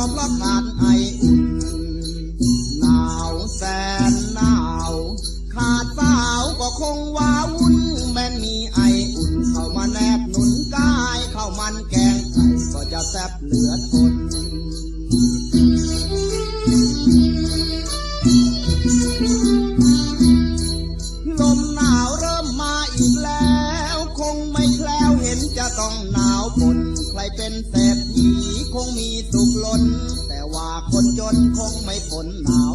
ความรักขาดไอ คงไม่พ้นหนา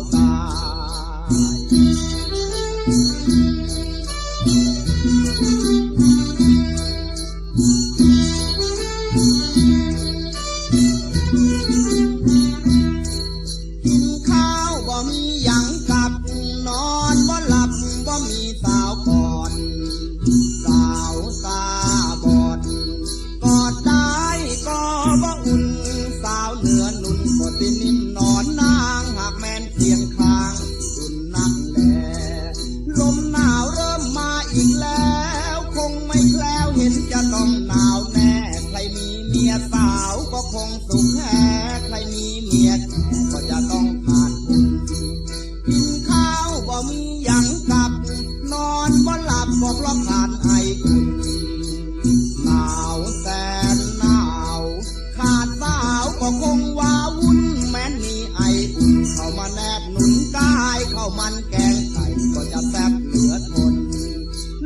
มันแกงไก่ก็จะแซ่บเหลือทน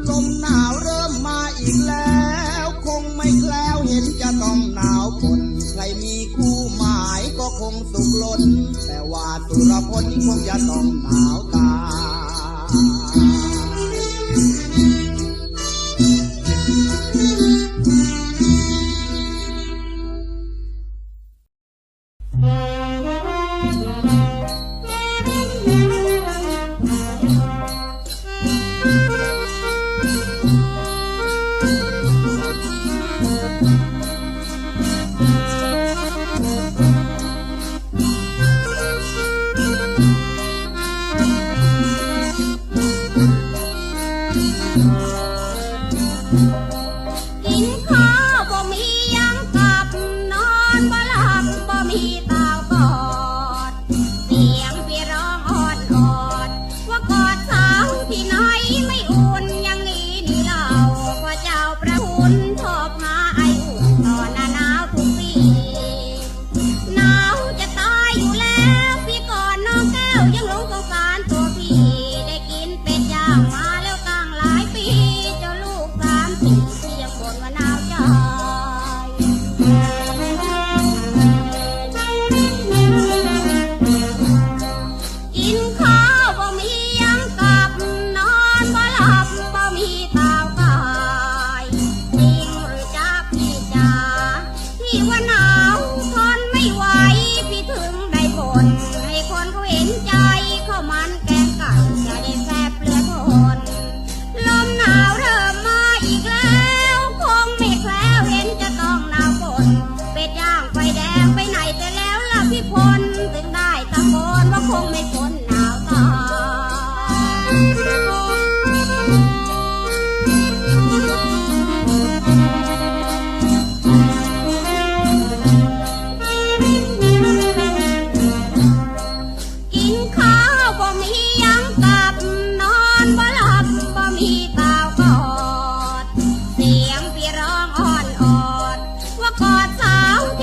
ลมหนาวเริ่มมาอีกแล้ว คงไม่แคล้วเห็นจะต้องหนาวคนใครมีคู่หมายก็คงสุขล้น แต่ว่าสุรพลคงจะต้องหนาว Jesus.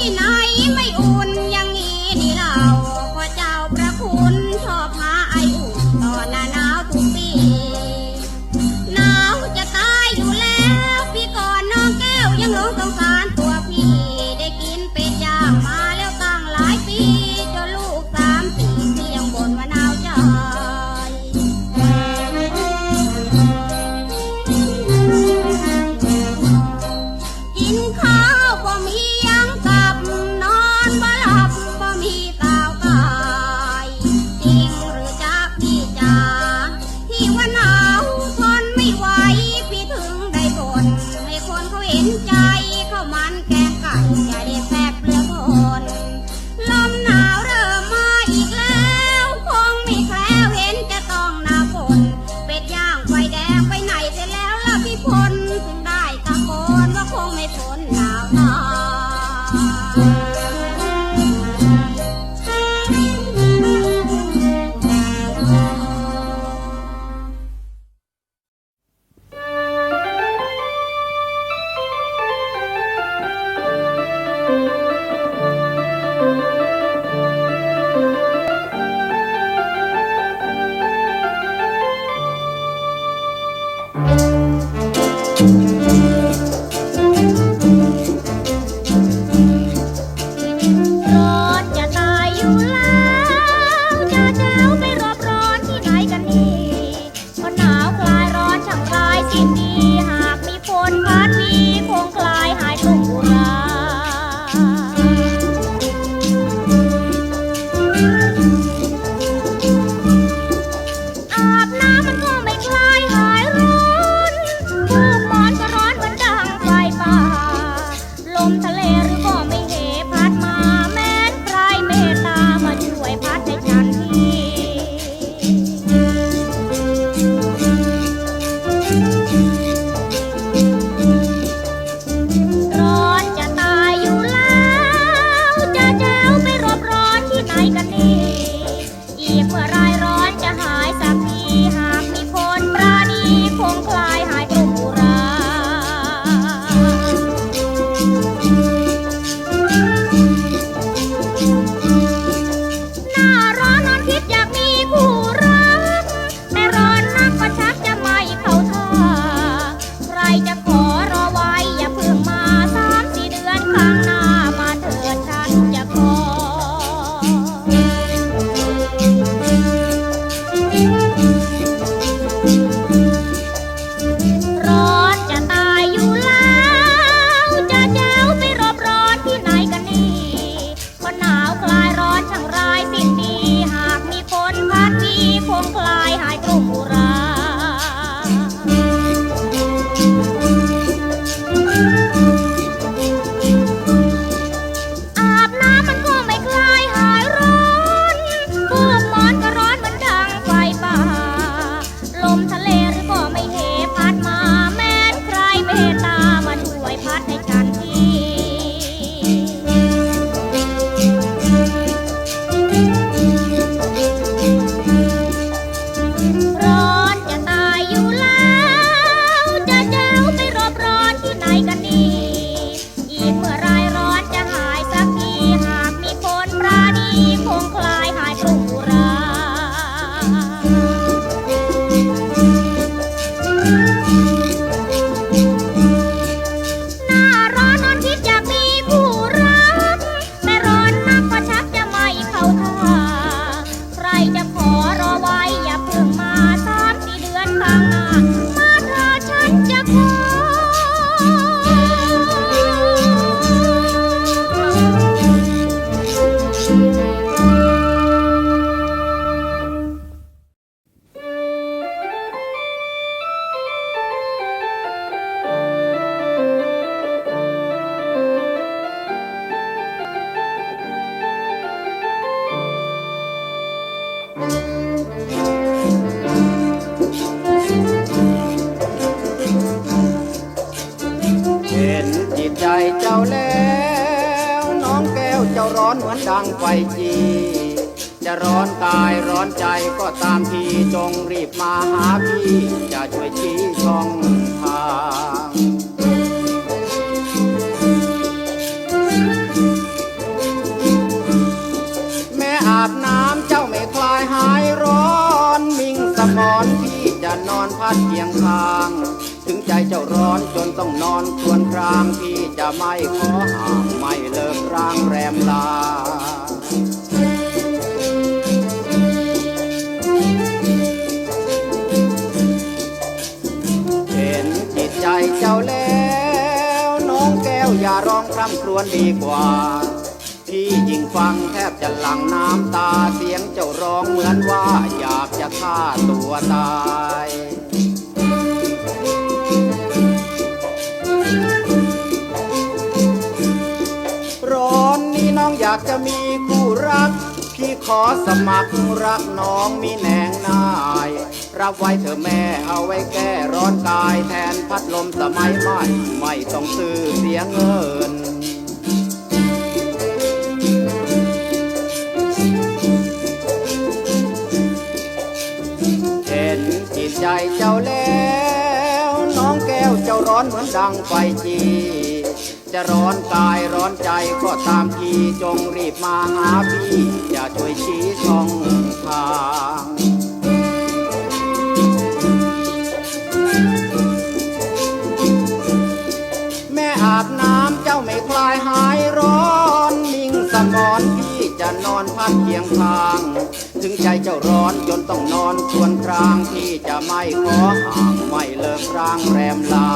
Manila! ทะเล ร้อนเหมือนดังไฟจี จะร้อนกายร้อนใจก็ตามทีจงรีบมาหาพี่จะช่วยชี้ช่องทางแม่อาบน้ำเจ้าไม่คลายหายร้อน มิ่งสมอนพี่จะนอนพัดเคียงข้าง จเจ้าร้อนจนต้องนอนครวรครางพี่จะไม่ขอห่างไม่เลิกร่างแรมลาเห็นจิตใจเจ้าแล้ว น้องแก้วอย่าร้องคร่ำครวญดีกว่าพี่ยิ่งฟังแทบจะหลั่งน้ำตาเสียงเจ้าร้องเหมือนว่าอยากจะฆ่าตัวตาย รัก พี่ขอสมัครรักน้องมีแหนงนาย รับไว้เถอแม่เอาไว้แก้ร้อนกายแทนพัดลมสมัยใหม่ ไม่ต้องซื้อเสียเงินเห็นจิตใจเจ้าแล้ว น้องแก้วเจ้าร้อนเหมือนดังไฟจี จะร้อนกายร้อนใจก็ตามทีจงรีบมาหาพี่ อย่าช่วยชี้ช่องทางแม่อาบน้ำเจ้าไม่คลายหายร้อนมิ่งสมอนพี่จะนอนพักเคียงข้าง ถึงใจเจ้าร้อนจนต้องนอนควรครางพี่จะไม่ขอห่างไม่เลิกร่างแรมลา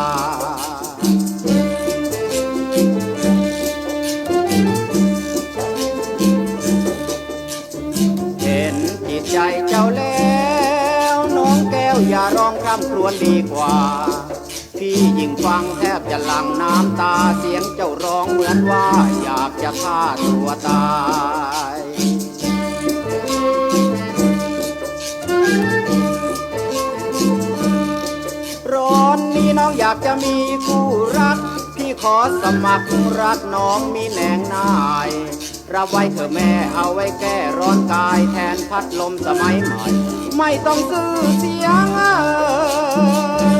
ร่ำครวญดีกว่า พี่ยิ่งฟังแทบจะหลั่งน้ำตาเสียงเจ้าร้องเหมือนว่าอยากจะฆ่าตัวตายร้อนนี้น้องอยากจะมีคู่รัก พี่ขอสมัครรักน้องมีแหนงนายรับไว้เถอะแม่เอาไว้แก้ร้อนกายแทนพัดลมสมัยใหม่ ไม่ต้องซื้อเสียงเออ